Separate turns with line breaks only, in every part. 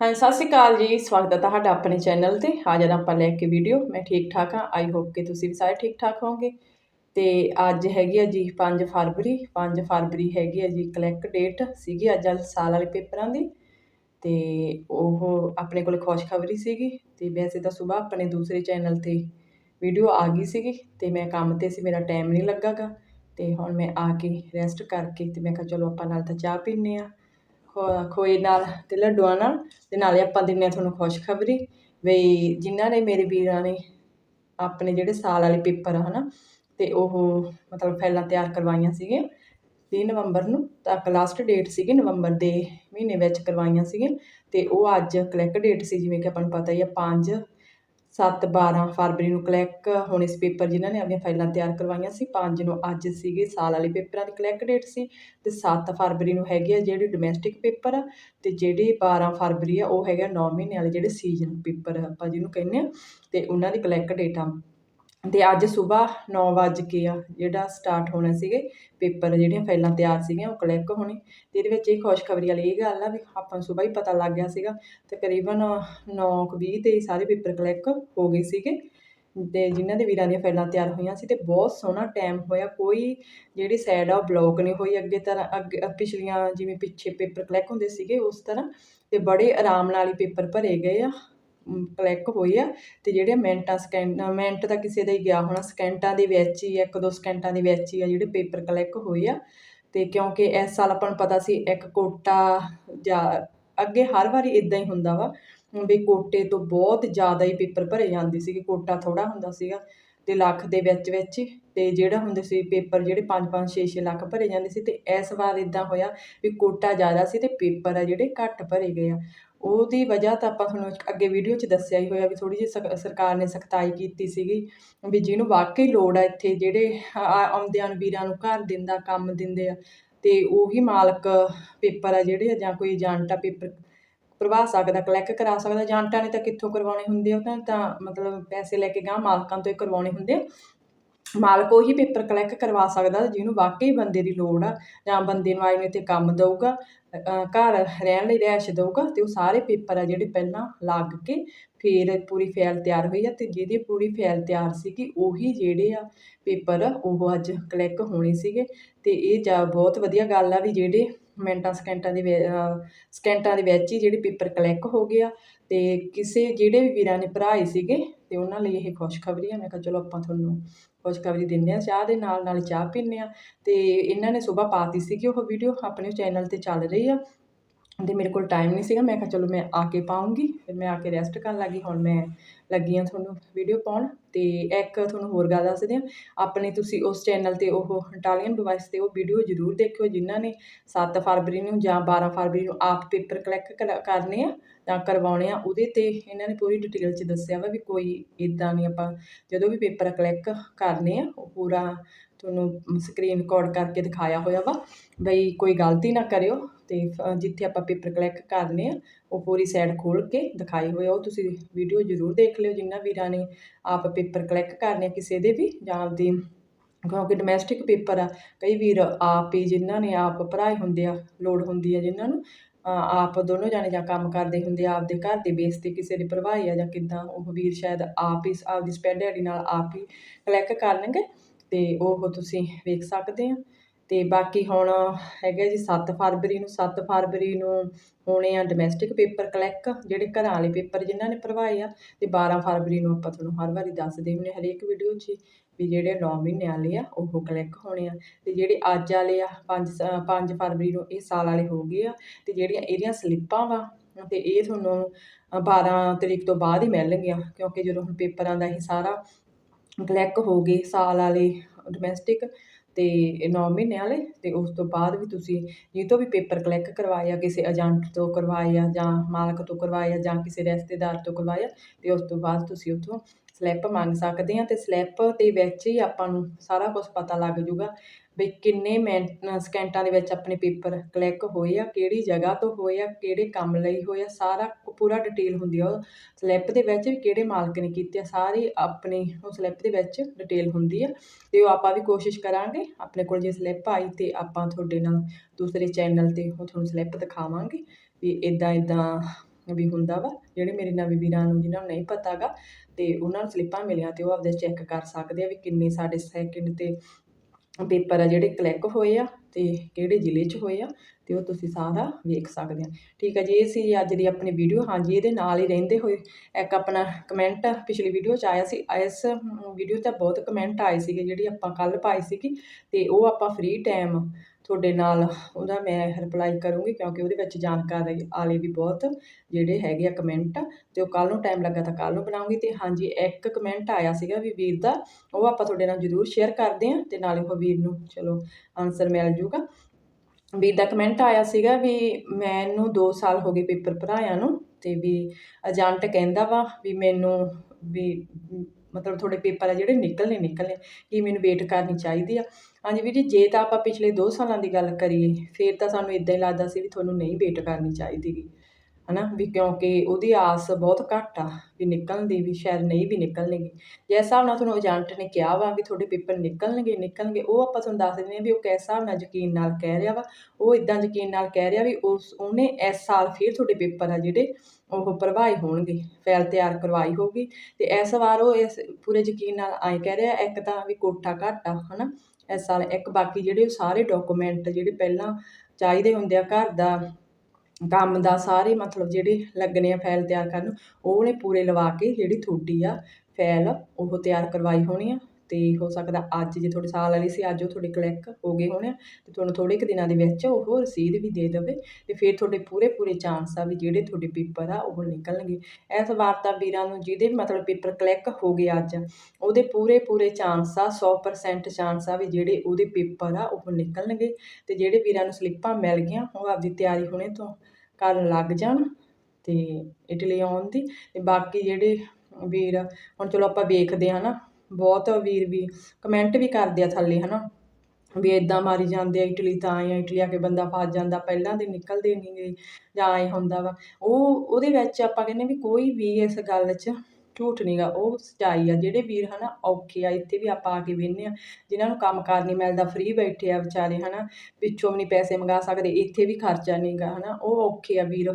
ਹਾਂ ਸਤਿ ਸ਼੍ਰੀ ਅਕਾਲ ਜੀ। ਸਵਾਗਤ ਹੈ ਤੁਹਾਡਾ ਆਪਣੇ ਚੈਨਲ ਤੇ। ਅੱਜ ਆਪਾਂ ਲੈ ਕੇ ਵੀਡੀਓ। ਮੈਂ ਠੀਕ ਠਾਕ ਹਾਂ। ਆਈ ਹੋਪ ਕਿ ਤੁਸੀਂ ਵੀ ਸਾਰੇ ਠੀਕ ਠਾਕ ਹੋਵੋਗੇ। ਤੇ ਅੱਜ ਹੈਗੀ ਆ ਜੀ 5 ਫਰਵਰੀ। 5 ਫਰਵਰੀ ਹੈਗੀ ਆ ਜੀ ਕਲੈਕ ਡੇਟ ਸੀਗੀ ਅੱਜ ਸਾਲ ਵਾਲੇ ਪੇਪਰਾਂ ਦੀ। ਤੇ ਉਹ ਆਪਣੇ ਕੋਲ ਖੁਸ਼ਖਬਰੀ ਸੀਗੀ। ਤੇ ਵੈਸੇ ਤਾਂ ਸਵੇਰ ਆਪਣੇ ਦੂਸਰੇ ਚੈਨਲ ਤੇ ਵੀਡੀਓ ਆ ਗਈ ਸੀਗੀ। ਤੇ ਮੈਂ ਕੰਮ ਤੇ ਸੀ, ਮੇਰਾ ਟਾਈਮ ਨਹੀਂ ਲੱਗਾਗਾ। ਤੇ ਹੁਣ ਮੈਂ ਆ ਕੇ ਰੈਸਟ ਕਰਕੇ ਤੇ ਮੈਂ ਕਿਹਾ ਚਲੋ ਆਪਾਂ ਨਾਲ ਤਾਂ ਚਾਹ ਪੀਨੇ ਆ ਖੋਏ ਨਾਲ ਅਤੇ ਲੱਡੂਆਂ ਨਾਲ ਅਤੇ ਨਾਲੇ ਆਪਾਂ ਦਿੰਦੇ ਹਾਂ ਤੁਹਾਨੂੰ ਖੁਸ਼ਖਬਰੀ ਬਈ ਜਿਨ੍ਹਾਂ ਨੇ ਮੇਰੇ ਵੀਰਾਂ ਨੇ ਆਪਣੇ ਜਿਹੜੇ ਸਾਲ ਵਾਲੇ ਪੇਪਰ ਆ, ਹਨਾ ਅਤੇ ਉਹ ਮਤਲਬ ਫਾਈਲਾਂ ਤਿਆਰ ਕਰਵਾਈਆਂ ਸੀਗੀਆਂ 30 ਨਵੰਬਰ ਨੂੰ, ਤੱਕ ਲਾਸਟ ਡੇਟ ਸੀਗੀ ਨਵੰਬਰ ਦੇ ਮਹੀਨੇ ਵਿੱਚ ਕਰਵਾਈਆਂ ਸੀਗੀਆਂ ਅਤੇ ਉਹ ਅੱਜ ਕਲੈਕ ਡੇਟ ਸੀ, ਜਿਵੇਂ ਕਿ ਆਪਾਂ ਨੂੰ ਪਤਾ ਹੀ ਆ, ਪੰਜ 7 12 ਫਰਵਰੀ ਨੂੰ ਕਲੈਕ ਹੋਣੇ ਸੀ ਪੇਪਰ ਜਿਨ੍ਹਾਂ ਨੇ ਆਪਣੀਆਂ ਫਾਈਲਾਂ ਤਿਆਰ ਕਰਵਾਈਆਂ ਸੀ, ਪੰਜ ਨੂੰ ਅੱਜ ਸੀਗੇ, ਸਾਲ ਵਾਲੇ ਪੇਪਰਾਂ ਦੀ ਕਲੈਕ ਡੇਟ ਸੀ ਤੇ 7 ਫਰਵਰੀ ਨੂੰ ਹੈਗੇ ਆ ਜਿਹੜੇ ਡੋਮੈਸਟਿਕ ਪੇਪਰ ਆ ਤੇ ਜਿਹੜੇ 12 ਫਰਵਰੀ ਆ, ਉਹ ਹੈਗਾ 9 ਮਹੀਨੇ ਵਾਲੇ ਜਿਹੜੇ ਸੀਜ਼ਨ ਪੇਪਰ ਆਪਾਂ ਜਿਹਨੂੰ ਕਹਿੰਦੇ ਆ ਤੇ ਉਹਨਾਂ ਦੀ ਕਲੈਕ ਡੇਟ ਆ। ਅਤੇ ਅੱਜ ਸੁਬਾਹ ਨੌ ਵੱਜ ਕੇ ਆ, ਜਿਹੜਾ ਸਟਾਰਟ ਹੋਣਾ ਸੀਗੇ, ਪੇਪਰ ਜਿਹੜੀਆਂ ਫਾਈਲਾਂ ਤਿਆਰ ਸੀਗੀਆਂ, ਉਹ ਕਲਿੱਕ ਹੋਣੀ। ਅਤੇ ਇਹਦੇ ਵਿੱਚ ਇਹ ਖੁਸ਼ਖਬਰੀ ਵਾਲੀ ਇਹ ਗੱਲ ਆ ਵੀ ਆਪਾਂ ਨੂੰ ਸੁਬਾਹ ਹੀ ਪਤਾ ਲੱਗ ਗਿਆ ਸੀਗਾ, ਤਕਰੀਬਨ 9:20 ਤੇ ਸਾਰੇ ਪੇਪਰ ਕਲਿੱਕ ਹੋ ਗਏ ਸੀਗੇ। ਅਤੇ ਜਿਨ੍ਹਾਂ ਦੇ ਵੀਰਾਂ ਦੀਆਂ ਫਾਈਲਾਂ ਤਿਆਰ ਹੋਈਆਂ ਸੀ ਅਤੇ ਬਹੁਤ ਸੋਹਣਾ ਟਾਈਮ ਹੋਇਆ। ਕੋਈ ਜਿਹੜੀ ਸਾਈਡ ਆ, ਉਹ ਬਲੌਕ ਨਹੀਂ ਹੋਈ ਅੱਗੇ ਤਰ੍ਹਾਂ, ਅੱਗੇ ਪਿਛਲੀਆਂ ਜਿਵੇਂ ਪਿੱਛੇ ਪੇਪਰ ਕਲਿੱਕ ਹੁੰਦੇ ਸੀਗੇ, ਉਸ ਤਰ੍ਹਾਂ। ਅਤੇ ਬੜੇ ਆਰਾਮ ਨਾਲ ਹੀ ਪੇਪਰ ਭਰੇ ਗਏ ਆ। ਕਲਿੱਕ ਹੋਏ ਆ ਅਤੇ ਜਿਹੜੇ ਮਿੰਟਾਂ ਸਕਿੰਟ ਮਿੰਟ ਤਾਂ ਕਿਸੇ ਦਾ ਹੀ ਗਿਆ ਹੋਣਾ ਸਕਿੰਟਾਂ ਦੇ ਵਿੱਚ ਹੀ, ਇੱਕ ਦੋ ਸਕਿੰਟਾਂ ਦੇ ਵਿੱਚ ਹੀ ਆ ਜਿਹੜੇ ਪੇਪਰ ਕਲਿੱਕ ਹੋਏ ਆ। ਅਤੇ ਕਿਉਂਕਿ ਇਸ ਸਾਲ ਆਪਾਂ ਨੂੰ ਪਤਾ ਸੀ ਇੱਕ ਕੋਟਾ ਜਾਂ ਅੱਗੇ ਹਰ ਵਾਰੀ ਇਦਾਂ ਹੀ ਹੁੰਦਾ ਵਾ, ਵੀ ਕੋਟੇ ਤੋਂ ਬਹੁਤ ਜ਼ਿਆਦਾ ਹੀ ਪੇਪਰ ਭਰੇ ਜਾਂਦੇ ਸੀਗੇ, ਕੋਟਾ ਥੋੜਾ ਹੁੰਦਾ ਸੀਗਾ ਅਤੇ ਲੱਖ ਦੇ ਵਿੱਚ ਵਿੱਚ ਹੀ ਅਤੇ ਜਿਹੜਾ ਹੁੰਦੇ ਸੀ ਪੇਪਰ ਜਿਹੜੇ 5 5 6 6 ਲੱਖ ਭਰੇ ਜਾਂਦੇ ਸੀ ਅਤੇ ਇਸ ਵਾਰ ਇਦਾਂ ਹੋਇਆ ਵੀ ਕੋਟਾ ਜ਼ਿਆਦਾ ਸੀ ਅਤੇ ਪੇਪਰ ਆ ਜਿਹੜੇ ਘੱਟ ਭਰੇ ਗਏ ਆ। ਉਹਦੀ ਵਜ੍ਹਾ ਤਾਂ ਆਪਾਂ ਤੁਹਾਨੂੰ ਅੱਗੇ ਵੀਡੀਓ 'ਚ ਦੱਸਿਆ ਹੀ ਹੋਇਆ ਵੀ ਥੋੜੀ ਜਿਹੀ ਸਰਕਾਰ ਨੇ ਸਖਤਾਈ ਕੀਤੀ ਸੀਗੀ ਵੀ ਜਿਹਨੂੰ ਵਾਕਈ ਲੋੜ ਆ ਇੱਥੇ ਜਿਹੜੇ ਆਉਂਦਿਆਂ ਨੂੰ ਵੀਰਾਂ ਨੂੰ ਘਰ ਦਿੰਦਾ, ਕੰਮ ਦਿੰਦੇ ਆ, ਤੇ ਉਹੀ ਮਾਲਕ ਪੇਪਰ ਆ ਜਿਹੜੇ ਜਾਂ ਕੋਈ ਏਜੰਟ ਆ ਪੇਪਰ ਪ੍ਰਵਾਹ ਸਕਦਾ ਕਲੈਕ ਕਰਾ ਸਕਦਾ, ਏਜੰਟਾਂ ਨੇ ਤਾਂ ਕਿੱਥੋਂ ਕਰਵਾਉਣੇ ਹੁੰਦੇ ਉਹਨਾਂ ਤਾਂ ਮਤਲਬ ਪੈਸੇ ਲੈ ਕੇ ਗਾਂ ਮਾਲਕਾਂ ਤੋਂ ਹੀ ਕਰਵਾਉਣੇ ਹੁੰਦੇ ਆ। ਮਾਲਕ ਉਹੀ ਪੇਪਰ ਕਲੈਕ ਕਰਵਾ ਸਕਦਾ ਜਿਹਨੂੰ ਵਾਕਈ ਬੰਦੇ ਦੀ ਲੋੜ ਆ ਜਾਂ ਬੰਦੇ ਨੂੰ ਆਏ ਨੂੰ ਇੱਥੇ ਕੰਮ ਦਊਗਾ ਘਰ ਰਹਿਣ ਲਈ ਰਿਹਾਇਸ਼ ਦਊਗਾ ਅਤੇ ਉਹ ਸਾਰੇ ਪੇਪਰ ਆ ਜਿਹੜੇ ਪਹਿਲਾਂ ਲੱਗ ਕੇ ਫਿਰ ਪੂਰੀ ਫਾਈਲ ਤਿਆਰ ਹੋਈ ਆ ਅਤੇ ਜਿਹਦੀ ਪੂਰੀ ਫਾਈਲ ਤਿਆਰ ਸੀਗੀ ਉਹੀ ਜਿਹੜੇ ਆ ਪੇਪਰ ਉਹ ਅੱਜ ਕਲਿੱਕ ਹੋਣੇ ਸੀਗੇ ਅਤੇ ਇਹ ਜਾ ਬਹੁਤ ਵਧੀਆ ਗੱਲ ਆ ਵੀ ਜਿਹੜੇ ਮਿੰਟਾਂ ਸਕਿੰਟਾਂ ਦੇ ਸਕਿੰਟਾਂ ਦੇ ਵਿੱਚ ਹੀ ਜਿਹੜੇ ਪੇਪਰ ਕਲਿੱਕ ਹੋ ਗਏ ਆ ਤੇ ਕਿਸੇ ਜਿਹੜੇ ਵੀ ਵੀਰਾਂ ਨੇ ਭਰਾਏ ਸੀਗੇ ਤੇ ਉਹਨਾਂ ਲਈ ਇਹ ਖੁਸ਼ਖਬਰੀ ਆ। ਮੈਂ ਕਿਹਾ ਚਲੋ ਆਪਾਂ ਤੁਹਾਨੂੰ ਖੁਸ਼ਖਬਰੀ ਦਿੰਦੇ ਆ ਚਾਹ ਦੇ ਨਾਲ ਨਾਲ ਚਾਹ ਪੀਂਦੇ ਆ ਤੇ ਇਹਨਾਂ ਨੇ ਸਵੇਰ ਪਾਤੀ ਸੀਗੀ ਉਹ ਵੀਡੀਓ ਆਪਣੇ ਚੈਨਲ ਤੇ ਚੱਲ ਰਹੀ ਆ। ਅਤੇ ਮੇਰੇ ਕੋਲ ਟਾਈਮ ਨਹੀਂ ਸੀਗਾ। ਮੈਂ ਕਿਹਾ ਚਲੋ ਮੈਂ ਆ ਕੇ ਪਾਊਂਗੀ ਫਿਰ ਮੈਂ ਆ ਕੇ ਰੈਸਟ ਕਰਨ ਲੱਗੀ। ਹੁਣ ਮੈਂ ਲੱਗੀ ਹਾਂ ਤੁਹਾਨੂੰ ਵੀਡੀਓ ਪਾਉਣ ਅਤੇ ਇੱਕ ਤੁਹਾਨੂੰ ਹੋਰ ਗੱਲ ਦੱਸਦੇ ਹਾਂ। ਆਪਣੇ ਤੁਸੀਂ ਉਸ ਚੈਨਲ ਤੇ ਉਹ ਇਟਾਲੀਅਨ ਡਿਵਾਈਸ ਤੇ ਉਹ ਵੀਡੀਓ ਜ਼ਰੂਰ ਦੇਖਿਓ ਜਿਨ੍ਹਾਂ ਨੇ 7 ਫਰਵਰੀ ਨੂੰ ਜਾਂ 12 ਫਰਵਰੀ ਨੂੰ ਆਪ ਪੇਪਰ ਕਲਿੱਕ ਕਰਨੇ ਆ ਜਾਂ ਕਰਵਾਉਣੇ ਆ, ਉਹਦੇ ਤੇ ਇਹਨਾਂ ਨੇ ਪੂਰੀ ਡਿਟੇਲ 'ਚ ਦੱਸਿਆ ਵਾ ਵੀ ਕੋਈ ਇਦਾਂ ਨਹੀਂ ਆਪਾਂ ਜਦੋਂ ਵੀ ਪੇਪਰ ਕਲਿੱਕ ਕਰਨੇ ਆ, ਉਹ ਪੂਰਾ ਤੁਹਾਨੂੰ ਸਕਰੀਨ ਰਿਕਾਰਡ ਕਰਕੇ ਦਿਖਾਇਆ ਹੋਇਆ ਵਾ, ਬਈ ਕੋਈ ਗਲਤੀ ਨਾ ਕਰਿਓ ਤੇ ਜਿੱਥੇ ਆਪਾਂ ਪੇਪਰ ਕਲਿੱਕ ਕਰਨੇ ਆ, ਉਹ ਪੂਰੀ ਸਾਈਡ ਖੋਲ ਕੇ ਦਿਖਾਈ ਹੋਇਆ ਉਹ ਤੁਸੀਂ ਵੀਡੀਓ ਜ਼ਰੂਰ ਦੇਖ ਲਿਓ, ਜਿੰਨਾ ਵੀਰਾਂ ਨੇ ਆਪ ਪੇਪਰ ਕਲਿੱਕ ਕਰਨੇ ਆ ਕਿਸੇ ਦੇ ਵੀ ਜਾਂ ਆਪਦੀ, ਕਿਉਂਕਿ ਡੋਮੈਸਟਿਕ ਪੇਪਰ ਆ, ਕਈ ਵੀਰ ਆਪ ਹੀ ਜਿਨ੍ਹਾਂ ਨੇ ਆਪ ਭਰਾਏ ਹੁੰਦੇ ਆ, ਲੋੜ ਹੁੰਦੀ ਆ ਜਿਨ੍ਹਾਂ ਨੂੰ ਆਪ ਦੋਨੋਂ ਜਾਣੇ ਜਾਂ ਕੰਮ ਕਰਦੇ ਹੁੰਦੇ ਆ, ਆਪਦੇ ਘਰ ਦੇ ਬੇਸ ਤੇ ਕਿਸੇ ਦੀ ਭਰਵਾਈ ਆ ਜਾਂ ਕਿੱਦਾਂ, ਉਹ ਵੀਰ ਸ਼ਾਇਦ ਆਪ ਹੀ, ਆਪਦੀ ਸਪੈਂਡ ਨਾਲ ਆਪ ਹੀ ਕਲਿੱਕ ਕਰਨਗੇ ਅਤੇ ਉਹ ਤੁਸੀਂ ਵੇਖ ਸਕਦੇ ਆ। ਅਤੇ ਬਾਕੀ ਹੁਣ ਹੈਗਾ ਜੀ ਸੱਤ ਫਰਵਰੀ ਨੂੰ, ਸੱਤ ਫਰਵਰੀ ਨੂੰ ਹੋਣੇ ਆ ਡੋਮੈਸਟਿਕ ਪੇਪਰ ਕਲੈਕ ਜਿਹੜੇ ਘਰਾਂ ਵਾਲੇ ਪੇਪਰ ਜਿਨ੍ਹਾਂ ਨੇ ਭਰਵਾਏ ਆ ਅਤੇ ਬਾਰ੍ਹਾਂ ਫਰਵਰੀ ਨੂੰ ਆਪਾਂ ਤੁਹਾਨੂੰ ਹਰ ਵਾਰੀ ਦੱਸਦੇ ਹੁੰਦੇ ਹਰੇਕ ਵੀਡੀਓ 'ਚ ਵੀ ਜਿਹੜੇ ਨੌ ਮਹੀਨੇ ਵਾਲੇ ਆ, ਉਹ ਕਲਿੱਕ ਹੋਣੇ ਆ। ਅਤੇ ਜਿਹੜੇ ਅੱਜ ਵਾਲੇ ਆ 5 5 ਫਰਵਰੀ ਨੂੰ ਇਹ ਸਾਲ ਵਾਲੇ ਹੋ ਗਏ ਆ ਅਤੇ ਜਿਹੜੀਆਂ ਇਹਦੀਆਂ ਸਲਿੱਪਾਂ ਵਾ ਅਤੇ ਇਹ ਤੁਹਾਨੂੰ 12 ਤਰੀਕ ਤੋਂ ਬਾਅਦ ਹੀ ਮਿਲਣਗੀਆਂ, ਕਿਉਂਕਿ ਜਦੋਂ ਹੁਣ ਪੇਪਰਾਂ ਦਾ ਇਹ ਸਾਰਾ ਕਲਿੱਕ ਹੋ ਗਏ ਸਾਲ ਵਾਲੇ ਡੋਮੈਸਟਿਕ ਅਤੇ ਨੌ ਮਹੀਨਿਆਂ ਵਾਲੇ ਅਤੇ ਉਸ ਤੋਂ ਬਾਅਦ ਵੀ ਤੁਸੀਂ ਜੇ ਤੋਂ ਵੀ ਪੇਪਰ ਕਲਿੱਕ ਕਰਵਾਇਆ ਕਿਸੇ ਏਜੰਟ ਤੋਂ ਕਰਵਾਏ ਆ ਜਾਂ ਮਾਲਕ ਤੋਂ ਕਰਵਾਇਆ ਜਾਂ ਕਿਸੇ ਰਿਸ਼ਤੇਦਾਰ ਤੋਂ ਕਰਵਾਇਆ ਅਤੇ ਉਸ ਤੋਂ ਬਾਅਦ ਤੁਸੀਂ ਉੱਥੋਂ ਸਲਿੱਪ ਮੰਗ ਸਕਦੇ ਹਾਂ ਅਤੇ ਸਲਿੱਪ ਦੇ ਵਿੱਚ ਹੀ ਆਪਾਂ ਨੂੰ ਸਾਰਾ ਕੁਛ ਪਤਾ ਲੱਗ ਜੂਗਾ ਵੀ ਕਿੰਨੇ ਮਿੰਟ ਸਕਿੰਟਾਂ ਦੇ ਵਿੱਚ ਆਪਣੇ ਪੇਪਰ ਕਲਿੱਕ ਹੋਏ ਆ, ਕਿਹੜੀ ਜਗ੍ਹਾ ਤੋਂ ਹੋਏ ਆ, ਕਿਹੜੇ ਕੰਮ ਲਈ ਹੋਏ ਆ, ਸਾਰਾ ਪੂਰਾ ਡਿਟੇਲ ਹੁੰਦੀ ਆ। ਉਹ ਸਲਿੱਪ ਦੇ ਵਿੱਚ ਵੀ ਕਿਹੜੇ ਮਾਲਕ ਨੇ ਕੀਤੇ ਆ, ਸਾਰੀ ਆਪਣੀ ਉਹ ਸਲਿੱਪ ਦੇ ਵਿੱਚ ਡਿਟੇਲ ਹੁੰਦੀ ਆ। ਤੇ ਉਹ ਆਪਾਂ ਵੀ ਕੋਸ਼ਿਸ਼ ਕਰਾਂਗੇ, ਆਪਣੇ ਕੋਲ ਜੇ ਸਲਿੱਪ ਆਈ ਤੇ ਆਪਾਂ ਤੁਹਾਡੇ ਨਾਲ ਦੂਸਰੇ ਚੈਨਲ ਤੇ ਉਹ ਤੁਹਾਨੂੰ ਸਲਿੱਪ ਦਿਖਾਵਾਂਗੇ ਵੀ ਇਦਾਂ ਇਦਾਂ ਵੀ ਹੁੰਦਾ ਵਾ, ਜਿਹੜੇ ਮੇਰੇ ਨਵੇਂ ਵੀਰਾਂ ਨੂੰ, ਜਿਨ੍ਹਾਂ ਨੂੰ ਨਹੀਂ ਪਤਾ ਗਾ, ਤੇ ਉਹਨਾਂ ਨੂੰ ਸਲਿੱਪਾਂ ਮਿਲੀਆਂ ਤੇ ਉਹ ਆਪਦੇ ਚੈੱਕ ਕਰ ਸਕਦੇ ਆ ਵੀ ਕਿੰਨੇ ਸਾਡੇ ਸੈਕਿੰਡ ਤੇ ਪੇਪਰ ਆ ਜਿਹੜੇ ਕਲਿੱਕ ਹੋਏ ਆ। ਤੇ ਕਿਹੜੇ ਜ਼ਿਲ੍ਹੇ 'ਚ ਹੋਏ ਆ, ਤੇ ਉਹ ਤੁਸੀਂ ਸਾਰਾ ਵੇਖ ਸਕਦੇ ਆ। ਠੀਕ ਹੈ ਜੀ, ਇਹ ਸੀ ਅੱਜ ਦੀ ਆਪਣੀ ਵੀਡੀਓ ਹਾਂਜੀ, ਇਹਦੇ ਨਾਲ ਹੀ ਰਹਿੰਦੇ ਹੋਏ ਇੱਕ ਆਪਣਾ ਕਮੈਂਟ ਪਿਛਲੀ ਵੀਡੀਓ 'ਚ ਆਇਆ ਸੀ। ਇਸ ਵੀਡੀਓ 'ਤੇ ਬਹੁਤ ਕਮੈਂਟ ਆਏ ਸੀਗੇ, ਜਿਹੜੀ ਆਪਾਂ ਕੱਲ ਪਾਈ ਸੀਗੀ, ਤੇ ਉਹ ਆਪਾਂ ਫ੍ਰੀ ਟਾਈਮ ਤੁਹਾਡੇ ਨਾਲ ਉਹਦਾ ਮੈਂ ਰਿਪਲਾਈ ਕਰੂੰਗੀ, ਕਿਉਂਕਿ ਉਹਦੇ ਵਿੱਚ ਜਾਣਕਾਰੀ ਵਾਲੇ ਵੀ ਬਹੁਤ ਜਿਹੜੇ ਹੈਗੇ ਆ ਕਮੈਂਟ ਤੇ ਉਹ ਕੱਲ ਨੂੰ ਟਾਈਮ ਲੱਗਾ ਤਾਂ ਕੱਲ ਨੂੰ ਬਣਾਉਂਗੀ। ਤੇ ਹਾਂਜੀ, ਇੱਕ ਕਮੈਂਟ ਆਇਆ ਸੀਗਾ ਵੀ ਵੀਰ ਦਾ, ਉਹ ਆਪਾਂ ਤੁਹਾਡੇ ਨਾਲ ਜ਼ਰੂਰ ਸ਼ੇਅਰ ਕਰਦੇ ਹਾਂ ਤੇ ਨਾਲੇ ਉਹ ਵੀਰ ਨੂੰ, ਚਲੋ ਆਨਸਰ ਮਿਲ ਜੂਗਾ ਵੀਰ ਦਾ ਕਮੈਂਟ ਆਇਆ ਸੀਗਾ ਵੀ ਮੈਨੂੰ 2 ਸਾਲ ਹੋ ਗਏ ਪੇਪਰ ਭਰਾਇਆ ਨੂੰ ਤੇ ਵੀ ਏਜੰਟ ਕਹਿੰਦਾ ਵਾ ਵੀ ਮੈਨੂੰ ਵੀ ਮਤਲਬ ਤੁਹਾਡੇ ਪੇਪਰ ਆ ਜਿਹੜੇ ਨਿਕਲਨੇ ਨਿਕਲਨੇ ਕੀ ਮੈਨੂੰ ਵੇਟ ਕਰਨੀ ਚਾਹੀਦੀ ਆ। ਹਾਂਜੀ ਵੀਰ ਜੀ, ਜੇ ਤਾਂ ਆਪਾਂ ਪਿਛਲੇ 2 ਸਾਲਾਂ ਦੀ ਗੱਲ ਕਰੀਏ, ਫੇਰ ਤਾਂ ਸਾਨੂੰ ਇਦਾਂ ਹੀ ਲੱਗਦਾ ਸੀ ਵੀ ਤੁਹਾਨੂੰ ਨਹੀਂ ਵੇਟ ਕਰਨੀ ਚਾਹੀਦੀ ਗੀ। ਹਨਾ, ਵੀ ਕਿਉਂਕਿ ਉਹਦੀ ਆਸ ਬਹੁਤ ਘੱਟ ਆ, ਵੀ ਨਿਕਲਣ ਦੀ ਵੀ ਸ਼ਾਇਦ ਨਹੀਂ ਵੀ ਨਿਕਲਣਗੇ। ਜਿਸ ਹਿਸਾਬ ਨਾਲ ਤੁਹਾਨੂੰ ਏਜੰਟ ਨੇ ਕਿਹਾ ਵਾ ਵੀ ਤੁਹਾਡੇ ਪੇਪਰ ਨਿਕਲਣਗੇ ਨਿਕਲਣਗੇ, ਉਹ ਆਪਾਂ ਤੁਹਾਨੂੰ ਦੱਸ ਦਿੰਦੇ ਹਾਂ ਵੀ ਉਹ ਕਿਸ ਹਿਸਾਬ ਨਾਲ ਯਕੀਨ ਨਾਲ ਕਹਿ ਰਿਹਾ ਵਾ। ਉਹ ਇਦਾਂ ਯਕੀਨ ਨਾਲ ਕਹਿ ਰਿਹਾ ਵੀ ਉਸ, ਉਹਨੇ ਇਸ ਸਾਲ ਫਿਰ ਤੁਹਾਡੇ ਪੇਪਰ ਆ ਜਿਹੜੇ ਉਹ ਭਰਵਾਏ ਹੋਣਗੇ, ਫਾਈਲ ਤਿਆਰ ਕਰਵਾਈ ਹੋਊਗੀ। ਤੇ ਇਸ ਵਾਰ ਉਹ ਇਸ ਪੂਰੇ ਯਕੀਨ ਨਾਲ ਆਏ ਕਹਿ ਰਿਹਾ, ਇੱਕ ਤਾਂ ਵੀ ਕੋਠਾ ਘੱਟ ਆ, ਹਨਾ, ਇਸ ਸਾਲ ਇੱਕ ਬਾਕੀ ਜਿਹੜੇ ਉਹ ਸਾਰੇ ਡਾਕੂਮੈਂਟ ਜਿਹੜੇ ਪਹਿਲਾਂ ਚਾਹੀਦੇ ਹੁੰਦੇ ਆ ਘਰ ਦਾ ਕੰਮ ਦਾ ਸਾਰੇ ਮਤਲਬ ਜਿਹੜੇ ਲੱਗਣੇ ਆ ਫਾਈਲ ਤਿਆਰ ਕਰਨ ਉਹ ਉਹਨੇ ਪੂਰੇ ਲਵਾ ਕੇ ਜਿਹੜੀ ਤੁਹਾਡੀ ਆ ਫਾਈਲ ਉਹ ਤਿਆਰ ਕਰਵਾਈ ਹੋਣੀ ਆ। ਅਤੇ ਹੋ ਸਕਦਾ ਅੱਜ ਜੇ ਤੁਹਾਡੇ ਸਾਲ ਵਾਲੀ ਸੀ, ਅੱਜ ਉਹ ਤੁਹਾਡੇ ਕਲਿੱਕ ਹੋ ਗਏ ਹੋਣੇ ਆ। ਤੇ ਤੁਹਾਨੂੰ ਥੋੜ੍ਹੇ ਕੁ ਦਿਨਾਂ ਦੇ ਵਿੱਚ ਉਹ ਰਸੀਦ ਵੀ ਦੇ ਦੇਵੇ ਅਤੇ ਫਿਰ ਤੁਹਾਡੇ ਪੂਰੇ ਪੂਰੇ ਚਾਂਸ ਆ ਵੀ ਜਿਹੜੇ ਤੁਹਾਡੇ ਪੇਪਰ ਆ ਉਹ ਨਿਕਲਣਗੇ। ਇਸ ਵਾਰ ਤਾਂ ਵੀਰਾਂ ਨੂੰ ਜਿਹਦੇ ਮਤਲਬ ਪੇਪਰ ਕਲਿੱਕ ਹੋ ਗਏ ਅੱਜ, ਉਹਦੇ ਪੂਰੇ ਪੂਰੇ ਚਾਂਸ ਆ 100% ਚਾਂਸ ਆ ਵੀ ਜਿਹੜੇ ਉਹਦੇ ਪੇਪਰ ਆ ਉਹ ਨਿਕਲਣਗੇ। ਅਤੇ ਜਿਹੜੇ ਵੀਰਾਂ ਨੂੰ ਸਲਿੱਪਾਂ ਮਿਲ ਗਈਆਂ, ਉਹ ਆਪਦੀ ਤਿਆਰੀ ਹੋਣੇ ਤੋਂ ਕਰਨ ਲੱਗ ਜਾਣ ਅਤੇ ਇਟਲੀ ਆਉਣ ਦੀ ਤੇ ਬਾਕੀ ਜਿਹੜੇ ਵੀਰ ਹੁਣ ਚਲੋ ਆਪਾਂ ਵੇਖਦੇ ਹਾਂ ਨਾ, ਬਹੁਤ ਵੀਰ ਵੀ ਕਮੈਂਟ ਵੀ ਕਰਦੇ ਆ ਥੱਲੇ ਹੈ ਨਾ ਵੀ ਇਦਾਂ ਮਾਰੀ ਜਾਂਦੇ ਆ ਇਟਲੀ ਤਾਂ ਆਏ ਆ, ਇਟਲੀ ਆ ਕੇ ਬੰਦਾ ਫਸ ਜਾਂਦਾ, ਪਹਿਲਾਂ ਦੇ ਨਿਕਲਦੇ ਨਹੀਂ ਗਏ ਜਾਂ ਐ ਹੁੰਦਾ ਵਾ। ਉਹ, ਉਹਦੇ ਵਿੱਚ ਆਪਾਂ ਕਹਿੰਦੇ ਵੀ ਕੋਈ ਵੀ ਇਸ ਗੱਲ 'ਚ ਝੂਠ ਨਹੀਂਗਾ ਉਹ ਸੱਚਾਈ ਆ। ਜਿਹੜੇ ਵੀਰ ਹਨਾ, ਔਖੇ ਆ, ਇੱਥੇ ਵੀ ਆਪਾਂ ਆ ਕੇ ਵੇਖਦੇ ਆ। ਜਿਨ੍ਹਾਂ ਨੂੰ ਕੰਮ ਕਾਰ ਨਹੀਂ ਮਿਲਦਾ ਫ੍ਰੀ ਬੈਠੇ ਆ ਵਿਚਾਰੇ ਹਨਾ, ਪਿੱਛੋਂ ਵੀ ਨਹੀਂ ਪੈਸੇ ਮੰਗਾ ਸਕਦੇ, ਇੱਥੇ ਵੀ ਖਰਚਾ ਨਹੀਂਗਾ ਹਨਾ। ਉਹ ਔਖੇ ਆ ਵੀਰ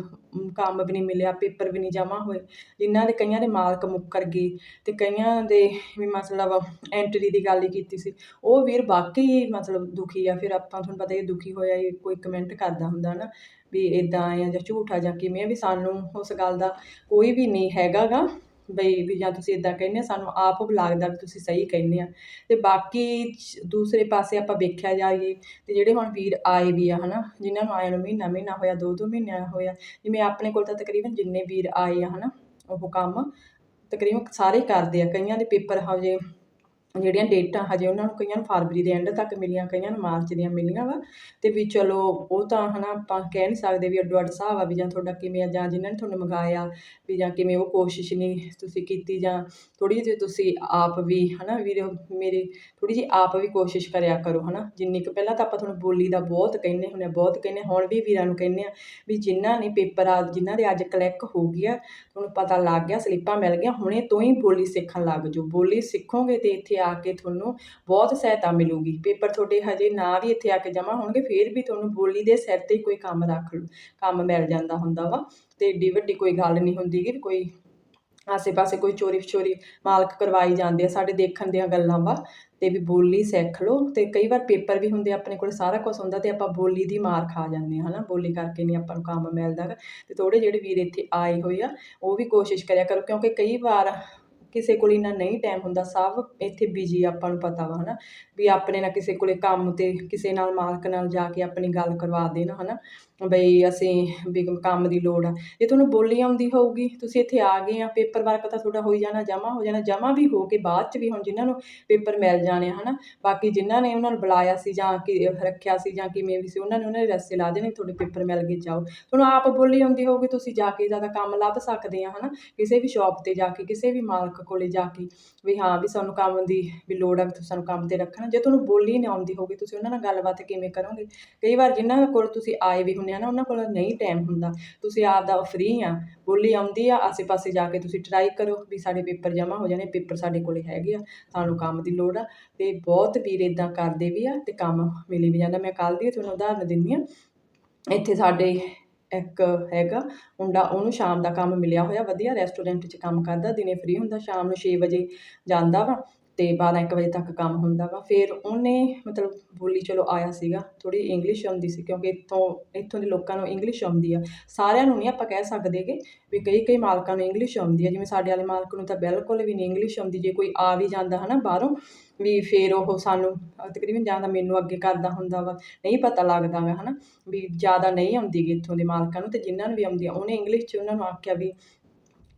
ਕੰਮ ਵੀ ਨਹੀਂ ਮਿਲਿਆ, ਪੇਪਰ ਵੀ ਨਹੀਂ ਜਮ੍ਹਾਂ ਹੋਏ। ਜਿਨ੍ਹਾਂ ਦੇ ਕਈਆਂ ਦੇ ਮਾਲਕ ਮੁੱਕਰ ਗਏ ਤੇ ਕਈਆਂ ਦੇ ਵੀ ਮਤਲਬ ਐਂਟਰੀ ਦੀ ਗੱਲ ਹੀ ਕੀਤੀ ਸੀ। ਉਹ ਵੀਰ ਵਾਕਈ ਮਤਲਬ ਦੁਖੀ ਆ। ਫਿਰ ਆਪਾਂ ਤੁਹਾਨੂੰ ਪਤਾ ਹੀ ਦੁਖੀ ਹੋਇਆ ਹੀ ਕੋਈ ਕਮੈਂਟ ਕਰਦਾ ਹੁੰਦਾ ਨਾ ਵੀ ਇਦਾਂ ਆ ਜਾਂ ਝੂਠ ਆ ਜਾਂ ਕਿਵੇਂ ਵੀ ਸਾਨੂੰ ਉਸ ਗੱਲ ਦਾ ਕੋਈ ਵੀ ਨਹੀਂ ਹੈਗਾ ਗਾ। ਬਈ ਵੀ ਜਾਂ ਤੁਸੀਂ ਇਦਾਂ ਕਹਿੰਦੇ ਸਾਨੂੰ ਆਪ ਲੱਗਦਾ ਵੀ ਤੁਸੀਂ ਸਹੀ ਕਹਿੰਦੇ ਆ। ਤੇ ਬਾਕੀ ਦੂਸਰੇ ਪਾਸੇ ਆਪਾਂ ਵੇਖਿਆ ਜਾਈਏ ਤੇ ਜਿਹੜੇ ਹੁਣ ਵੀਰ ਆਏ ਵੀ ਆ, ਹਨਾ, ਜਿਨ੍ਹਾਂ ਨੂੰ ਆਏ ਨੂੰ ਮਹੀਨਾ ਮਹੀਨਾ ਹੋਇਆ, ਦੋ ਦੋ ਮਹੀਨਿਆਂ ਹੋਇਆ, ਜਿਵੇਂ ਆਪਣੇ ਕੋਲ ਤਾਂ ਤਕਰੀਬਨ ਜਿੰਨੇ ਵੀਰ ਆਏ ਆ, ਹਨਾ, ਉਹ ਕੰਮ ਤਕਰੀਬਨ ਸਾਰੇ ਕਰਦੇ ਆ, ਕਈਆਂ ਦੇ ਪੇਪਰ ਹਜੇ ਜਿਹੜੀਆਂ ਡੇਟਾਂ ਹਜੇ ਉਹਨਾਂ ਨੂੰ ਕਈਆਂ ਨੂੰ ਫਰਵਰੀ ਦੇ ਐਂਡ ਤੱਕ ਮਿਲੀਆਂ, ਕਈਆਂ ਨੂੰ ਮਾਰਚ ਦੀਆਂ ਮਿਲੀਆਂ ਵਾ। ਤੇ ਵੀ ਚਲੋ ਉਹ ਤਾਂ ਹਨਾ ਆਪਾਂ ਕਹਿ ਨਹੀਂ ਸਕਦੇ ਵੀ ਅੱਡੋ ਅੱਡ ਹਿਸਾਬ ਆ ਵੀ ਜਾਂ ਤੁਹਾਡਾ ਕਿਵੇਂ ਆ, ਜਾਂ ਜਿਨ੍ਹਾਂ ਨੇ ਤੁਹਾਨੂੰ ਮੰਗਾਇਆ ਵੀ ਜਾਂ ਕਿਵੇਂ ਉਹ ਕੋਸ਼ਿਸ਼ ਨਹੀਂ ਤੁਸੀਂ ਕੀਤੀ ਜਾਂ ਥੋੜੀ ਜਿਹੀ ਤੁਸੀਂ ਆਪ ਵੀ ਹਨਾ ਵੀਰ ਮੇਰੇ ਥੋੜੀ ਜਿਹੀ ਆਪ ਵੀ ਕੋਸ਼ਿਸ਼ ਕਰਿਆ ਕਰੋ ਹਨਾ। ਜਿੰਨੀ ਕੁ ਪਹਿਲਾਂ ਤਾਂ ਆਪਾਂ ਤੁਹਾਨੂੰ ਬੋਲੀ ਦਾ ਬਹੁਤ ਕਹਿੰਦੇ ਹੁੰਦੇ ਆ, ਬਹੁਤ ਕਹਿੰਦੇ ਹੁਣ ਵੀ ਵੀਰਾਂ ਨੂੰ ਕਹਿੰਦੇ ਆ ਵੀ ਜਿਨ੍ਹਾਂ ਨੇ ਪੇਪਰ ਆ ਜਿਨ੍ਹਾਂ ਦੇ ਅੱਜ ਕਲਿੱਕ ਹੋ ਗਿਆ ਤੁਹਾਨੂੰ ਪਤਾ ਲੱਗ ਗਿਆ, ਸਲਿੱਪਾਂ ਮਿਲ ਗਈਆਂ, ਹੁਣੇ ਤੋਂ ਹੀ ਬੋਲੀ ਸਿੱਖਣ ਲੱਗ ਜਾਓ। ਬੋਲੀ ਸਿੱਖੋਗੇ ਤੇ ਇੱਥੇ ਆ ਕੇ ਤੁਹਾਨੂੰ ਬਹੁਤ ਸਹਾਇਤਾ ਮਿਲੂਗੀ। ਪੇਪਰ ਤੁਹਾਡੇ ਹਜੇ ਨਾ ਵੀ ਇੱਥੇ ਆ ਕੇ ਜਮ੍ਹਾਂ ਹੋਣਗੇ, ਫਿਰ ਵੀ ਤੁਹਾਨੂੰ ਬੋਲੀ ਦੇ ਸਿਰ ਤੇ ਕੋਈ ਕੰਮ ਰੱਖ ਲਓ ਕੰਮ ਮਿਲ ਜਾਂਦਾ ਹੁੰਦਾ ਵਾ। ਤੇ ਏਡੀ ਵੱਡੀ ਕੋਈ ਗੱਲ ਨਹੀਂ ਹੁੰਦੀ ਕਿ ਕੋਈ ਆਸੇ ਪਾਸੇ ਕੋਈ ਚੋਰੀ ਚੋਰੀ ਮਾਲਕ ਕਰਵਾਈ ਜਾਂਦੇ ਆ ਸਾਡੇ ਦੇਖਣ ਦੀਆਂ ਗੱਲਾਂ ਵਾ। ਤੇ ਵੀ ਬੋਲੀ ਸਿੱਖ ਲਓ। ਤੇ ਕਈ ਵਾਰ ਪੇਪਰ ਵੀ ਹੁੰਦੇ ਆਪਣੇ ਕੋਲ ਸਾਰਾ ਕੁਝ ਹੁੰਦਾ ਤੇ ਆਪਾਂ ਬੋਲੀ ਦੀ ਮਾਰ ਖਾ ਜਾਂਦੇ ਹਾਂ ਹਨਾ। ਬੋਲੀ ਕਰਕੇ ਨਹੀਂ ਆਪਾਂ ਨੂੰ ਕੰਮ ਮਿਲਦਾ ਤੇ ਥੋੜੇ ਜਿਹੜੇ ਵੀਰ ਇੱਥੇ ਆਏ ਹੋਏ ਆ, ਉਹ ਵੀ ਕੋਸ਼ਿਸ਼ ਕਰਿਆ ਕਰੋ, ਕਿਉਂਕਿ ਕਈ ਵਾਰ ਕਿਸੇ ਕੋਲ ਇੰਨਾ ਨਹੀਂ ਟਾਈਮ ਹੁੰਦਾ, ਸਭ ਇੱਥੇ ਬਿਜ਼ੀ ਆਪਾਂ ਨੂੰ ਪਤਾ ਵਾ, ਹਨਾ, ਵੀ ਆਪਣੇ ਨਾਲ ਕਿਸੇ ਕੋਲੇ ਕੰਮ ਤੇ ਕਿਸੇ ਨਾਲ ਮਾਲਕ ਨਾਲ ਜਾ ਕੇ ਆਪਣੀ ਗੱਲ ਕਰਵਾ ਦੇਣ, ਹਨਾ, ਬਈ ਅਸੀਂ ਵੀ ਕੰਮ ਦੀ ਲੋੜ ਆ। ਜੇ ਤੁਹਾਨੂੰ ਬੋਲੀ ਆਉਂਦੀ ਹੋਊਗੀ, ਤੁਸੀਂ ਇੱਥੇ ਆ ਗਏ ਆ, ਪੇਪਰ ਵਰਕ ਤਾਂ ਤੁਹਾਡਾ ਹੋਈ ਜਾਣਾ, ਜਮ੍ਹਾਂ ਹੋ ਜਾਣਾ, ਜਮ੍ਹਾਂ ਵੀ ਹੋ ਕੇ ਬਾਅਦ ਚ ਵੀ ਹੁਣ ਜਿਨ੍ਹਾਂ ਨੂੰ ਪੇਪਰ ਮਿਲ ਜਾਣੇ ਆ, ਹਨਾ, ਬਾਕੀ ਜਿਨ੍ਹਾਂ ਨੇ ਉਹਨਾਂ ਨੂੰ ਬੁਲਾਇਆ ਸੀ ਜਾਂ ਕਿ ਰੱਖਿਆ ਸੀ ਜਾਂ ਕਿਵੇਂ ਵੀ ਸੀ, ਉਹਨਾਂ ਨੇ ਉਹਨਾਂ ਦੇ ਰਸਤੇ ਲਾ ਦੇਣੇ, ਤੁਹਾਡੇ ਪੇਪਰ ਮਿਲ ਗਏ, ਜਾਓ। ਤੁਹਾਨੂੰ ਆਪ ਬੋਲੀ ਆਉਂਦੀ ਹੋਊਗੀ, ਤੁਸੀਂ ਜਾ ਕੇ ਜ਼ਿਆਦਾ ਕੰਮ ਲੱਭ ਸਕਦੇ ਆ, ਹਨਾ, ਕਿਸੇ ਵੀ ਸ਼ਾਪ ਤੇ ਜਾ ਕੇ, ਕਿਸੇ ਵੀ ਮਾਲਕ ਕੋਲੇ ਜਾ ਕੇ ਵੀ ਹਾਂ ਵੀ ਸਾਨੂੰ ਕੰਮ ਦੀ ਵੀ ਲੋੜ ਆ, ਵੀ ਤੁਸੀਂ ਸਾਨੂੰ ਕੰਮ ਤੇ ਰੱਖਣਾ। ਜੇ ਤੁਹਾਨੂੰ ਬੋਲੀ ਨਹੀਂ ਆਉਂਦੀ ਹੋਵੇ ਤੁਸੀਂ ਉਹਨਾਂ ਨਾਲ ਗੱਲਬਾਤ ਕਿਵੇਂ ਕਰੋਗੇ? ਕਈ ਵਾਰ ਜਿਨ੍ਹਾਂ ਕੋਲ ਤੁਸੀਂ ਆਏ ਵੀ ਹੁੰਦੇ ਆ ਨਾ, ਉਹਨਾਂ ਕੋਲ ਨਹੀਂ ਟਾਈਮ ਹੁੰਦਾ। ਤੁਸੀਂ ਆਪ ਦਾ ਫ੍ਰੀ ਆ, ਬੋਲੀ ਆਉਂਦੀ ਆ ਆਸੇ ਪਾਸੇ ਜਾ ਕੇ ਤੁਸੀਂ ਟਰਾਈ ਕਰੋ ਵੀ ਸਾਡੇ ਪੇਪਰ ਜਮ੍ਹਾਂ ਹੋ ਜਾਣੇ ਪੇਪਰ ਸਾਡੇ ਕੋਲੇ ਹੈਗੇ ਆ, ਸਾਨੂੰ ਕੰਮ ਦੀ ਲੋੜ ਆ। ਤੇ ਬਹੁਤ ਵੀਰ ਇਦਾਂ ਕਰਦੇ ਵੀ ਆ ਤੇ ਕੰਮ ਮਿਲੀ ਵੀ ਜਾਂਦਾ। ਮੈਂ ਕੱਲ ਦੀ ਤੁਹਾਨੂੰ ਉਦਾਹਰਨ ਦਿੰਦੀ ਆ, ਇੱਥੇ ਸਾਡੇ ਇੱਕ ਹੈਗਾ, ਮੁੰਡਾ ਉਹਨੂੰ ਸ਼ਾਮ ਦਾ ਕੰਮ ਮਿਲਿਆ ਹੋਇਆ, ਵਧੀਆ ਰੈਸਟੋਰੈਂਟ 'ਚ ਕੰਮ ਕਰਦਾ, ਦਿਨੇ ਫ੍ਰੀ ਹੁੰਦਾ, ਸ਼ਾਮ ਨੂੰ ਛੇ ਵਜੇ ਜਾਂਦਾ ਵਾ। ਅਤੇ ਬਾਰਾਂ ਇੱਕ ਵਜੇ ਤੱਕ ਕੰਮ ਹੁੰਦਾ ਵਾ। ਫਿਰ ਉਹਨੇ ਮਤਲਬ ਬੋਲੀ, ਚਲੋ ਆਇਆ ਸੀਗਾ। ਥੋੜ੍ਹੀ ਇੰਗਲਿਸ਼ ਆਉਂਦੀ ਸੀ ਕਿਉਂਕਿ ਇੱਥੋਂ ਇੱਥੋਂ ਦੇ ਲੋਕਾਂ ਨੂੰ ਇੰਗਲਿਸ਼ ਆਉਂਦੀ ਆ। ਸਾਰਿਆਂ ਨੂੰ ਨਹੀਂ ਆਪਾਂ ਕਹਿ ਸਕਦੇ ਸਕਦੇਗੇ ਵੀ ਕਈ ਕਈ ਮਾਲਕਾਂ ਨੂੰ ਇੰਗਲਿਸ਼ ਆਉਂਦੀ ਆ। ਜਿਵੇਂ ਸਾਡੇ ਵਾਲੇ ਮਾਲਕ ਨੂੰ ਤਾਂ ਬਿਲਕੁਲ ਵੀ ਨਹੀਂ ਇੰਗਲਿਸ਼ ਆਉਂਦੀ। ਜੇ ਕੋਈ ਆ ਵੀ ਜਾਂਦਾ ਹੈ ਨਾ ਬਾਹਰੋਂ, ਵੀ ਫਿਰ ਉਹ ਸਾਨੂੰ ਤਕਰੀਬਨ ਜਾਂ ਤਾਂ ਮੈਨੂੰ ਅੱਗੇ ਕਰਦਾ ਹੁੰਦਾ ਵਾ। ਨਹੀਂ ਪਤਾ ਲੱਗਦਾ ਵਾ ਹੈ ਨਾ ਵੀ ਜ਼ਿਆਦਾ ਨਹੀਂ ਆਉਂਦੀ ਗੀ ਇੱਥੋਂ ਦੇ ਮਾਲਕਾਂ ਨੂੰ ਅਤੇ ਜਿਨ੍ਹਾਂ ਨੂੰ ਵੀ ਆਉਂਦੀ ਆ, ਉਹਨੇ ਇੰਗਲਿਸ਼ 'ਚ ਉਹਨਾਂ ਨੂੰ ਆਖਿਆ ਵੀ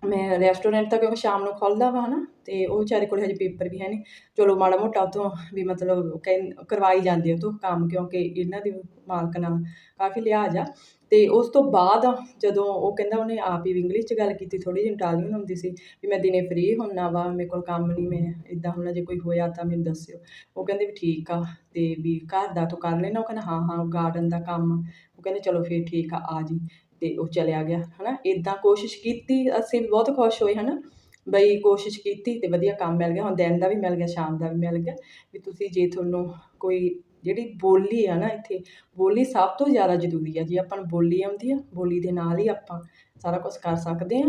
ਮੈਂ ਰੈਸਟੋਰੈਂਟ ਤਾਂ ਕਿਉਂਕਿ ਸ਼ਾਮ ਨੂੰ ਖੁੱਲ੍ਹਦਾ ਵਾ ਹੈ ਨਾ ਅਤੇ ਉਹ ਵਿਚਾਰੇ ਕੋਲ ਹਜੇ ਪੇਪਰ ਵੀ ਹੈ ਨਹੀਂ ਚਲੋ ਮਾੜਾ ਮੋਟਾ ਉੱਥੋਂ ਵੀ ਮਤਲਬ ਕਹਿੰ, ਕਰਵਾਈ ਜਾਂਦੇ ਉਹ ਤੋਂ ਕੰਮ, ਕਿਉਂਕਿ ਇਹਨਾਂ ਦੀ ਮਾਲਕ ਨਾਲ ਕਾਫੀ ਲਿਹਾਜ਼ ਆ। ਅਤੇ ਉਸ ਤੋਂ ਬਾਅਦ ਜਦੋਂ ਉਹ ਕਹਿੰਦਾ ਉਹਨੇ ਆਪ ਹੀ ਇੰਗਲਿਸ਼ 'ਚ ਗੱਲ ਕੀਤੀ, ਥੋੜ੍ਹੀ ਜਿਹੀ ਇਟਾਲੀਅਨ ਹੁੰਦੀ ਸੀ, ਵੀ ਮੈਂ ਦਿਨੇ ਫ੍ਰੀ ਹੁੰਨਾ ਵਾ, ਮੇਰੇ ਕੋਲ ਕੰਮ ਨਹੀਂ ਮੈਂ ਇੱਦਾਂ ਹੁੰਦਾ ਜੇ ਕੋਈ ਹੋਇਆ ਤਾਂ ਮੈਨੂੰ ਦੱਸਿਓ। ਉਹ ਕਹਿੰਦੇ ਵੀ ਠੀਕ ਆ ਅਤੇ ਵੀ ਘਰ ਦਾ ਤੂੰ ਕਰ ਲੈਣਾ? ਉਹ ਕਹਿੰਦਾ, ਹਾਂ ਹਾਂ ਗਾਰਡਨ ਦਾ ਕੰਮ। ਉਹ ਕਹਿੰਦੇ, ਚਲੋ ਫਿਰ ਠੀਕ ਆ ਆ ਜੀ ਤੇ ਉਹ ਚਲਿਆ ਗਿਆ, ਹਨਾ? ਇਦਾਂ ਕੋਸ਼ਿਸ਼ ਕੀਤੀ, ਅਸੀਂ ਵੀ ਬਹੁਤ ਖੁਸ਼ ਹੋਏ, ਹਨਾ? ਬਈ ਕੋਸ਼ਿਸ਼ ਕੀਤੀ ਤੇ ਵਧੀਆ ਕੰਮ ਮਿਲ ਗਿਆ। ਹੁਣ ਦਿਨ ਦਾ ਵੀ ਮਿਲ ਗਿਆ, ਸ਼ਾਮ ਦਾ ਵੀ ਮਿਲ ਗਿਆ। ਵੀ ਤੁਸੀਂ ਜੇ ਤੁਹਾਨੂੰ ਕੋਈ ਜਿਹੜੀ ਬੋਲੀ ਆ ਨਾ ਇੱਥੇ, ਬੋਲੀ ਸਭ ਤੋਂ ਜ਼ਿਆਦਾ ਜ਼ਰੂਰੀ ਆ। ਜੇ ਆਪਾਂ ਨੂੰ ਬੋਲੀ ਆਉਂਦੀ ਆ, ਬੋਲੀ ਦੇ ਨਾਲ ਹੀ ਆਪਾਂ ਸਾਰਾ ਕੁਝ ਕਰ ਸਕਦੇ ਆ।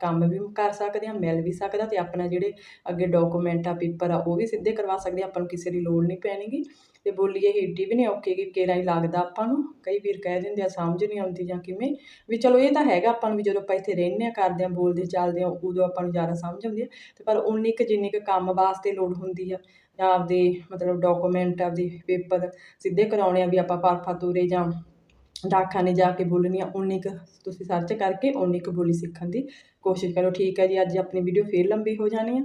ਕੰਮ ਵੀ ਕਰ ਸਕਦੇ ਹਾਂ, ਮਿਲ ਵੀ ਸਕਦਾ ਅਤੇ ਆਪਣਾ ਜਿਹੜੇ ਅੱਗੇ ਡਾਕੂਮੈਂਟ ਆ ਪੇਪਰ ਆ, ਉਹ ਵੀ ਸਿੱਧੇ ਕਰਵਾ ਸਕਦੇ ਹਾਂ, ਆਪਾਂ ਨੂੰ ਕਿਸੇ ਦੀ ਲੋੜ ਨਹੀਂ ਪੈਣੀਗੀ। ਅਤੇ ਬੋਲੀ ਇਹ ਏਡੀ ਵੀ ਨਹੀਂ ਔਖੀ ਕਿ ਕੇਰਾ ਹੀ ਲੱਗਦਾ ਆਪਾਂ ਨੂੰ। ਕਈ ਵੀਰ ਕਹਿ ਦਿੰਦੇ ਆ, ਸਮਝ ਨਹੀਂ ਆਉਂਦੀ ਜਾਂ ਕਿਵੇਂ? ਵੀ ਚਲੋ ਇਹ ਤਾਂ ਹੈਗਾ ਆਪਾਂ ਨੂੰ ਵੀ ਜਦੋਂ ਆਪਾਂ ਇੱਥੇ ਰਹਿੰਦੇ ਆ ਕਰਦੇ ਆ ਬੋਲਦੇ, ਚੱਲਦੇ ਆ ਉਦੋਂ ਆਪਾਂ ਨੂੰ ਜ਼ਿਆਦਾ ਸਮਝ ਆਉਂਦੀ ਆ। ਅਤੇ ਪਰ ਉਨੀ ਕੁ ਜਿੰਨੀ ਕੁ ਕੰਮ ਵਾਸਤੇ ਲੋੜ ਹੁੰਦੀ ਆ, ਜਾਂ ਆਪਦੇ ਮਤਲਬ ਡਾਕੂਮੈਂਟ ਆਪਦੇ ਪੇਪਰ ਸਿੱਧੇ ਕਰਾਉਣੇ ਆ ਵੀ ਆਪਾਂ ਪਾਰਫਾ ਤੁਰੇ ਜਾਂ ਡਾਕਖਾਨੇ ਜਾ ਕੇ ਬੋਲਣੀ ਆ ਉਨੀ ਕੁ ਤੁਸੀਂ ਸਰਚ ਕਰਕੇ ਉਨੀ ਕੁ ਬੋਲੀ ਸਿੱਖਣ ਦੀ ਕੋਸ਼ਿਸ਼ ਕਰੋ। ਠੀਕ ਹੈ ਜੀ, ਅੱਜ ਆਪਣੀ ਵੀਡੀਓ ਫੇਰ ਲੰਬੀ ਹੋ ਜਾਣੀ ਆ।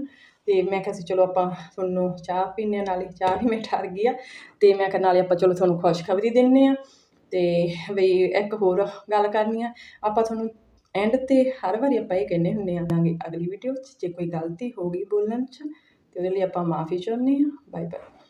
ਤੇ ਮੈਂ ਕਿਹਾ ਸੀ, ਚਲੋ ਆਪਾਂ ਤੁਹਾਨੂੰ ਚਾਹ ਪੀਣੇ ਨਾਲੇ। ਚਾਹ ਵੀ ਮੈਂ ਠਰ ਗਈ ਆ। ਤੇ ਮੈਂ ਕਿਹਾ ਨਾਲੇ ਆਪਾਂ ਚਲੋ ਤੁਹਾਨੂੰ ਖੁਸ਼ਖਬਰੀ ਦਿੰਨੇ ਆ ਤੇ ਬਈ ਇੱਕ ਹੋਰ ਗੱਲ ਕਰਨੀ ਆ। ਆਪਾਂ ਤੁਹਾਨੂੰ ਐਂਡ ਤੇ ਹਰ ਵਾਰੀ ਆਪਾਂ ਇਹ ਕਹਿੰਦੇ ਹੁੰਦੇ ਆ ਅਗਲੀ ਵੀਡੀਓ 'ਚ ਜੇ ਕੋਈ ਗਲਤੀ ਹੋ ਗਈ ਬੋਲਣ 'ਚ, ਤੇ ਉਹਦੇ ਲਈ ਆਪਾਂ ਮਾਫੀ ਚਾਹੁੰਦੇ ਆ ਬਾਏ ਬਾਏ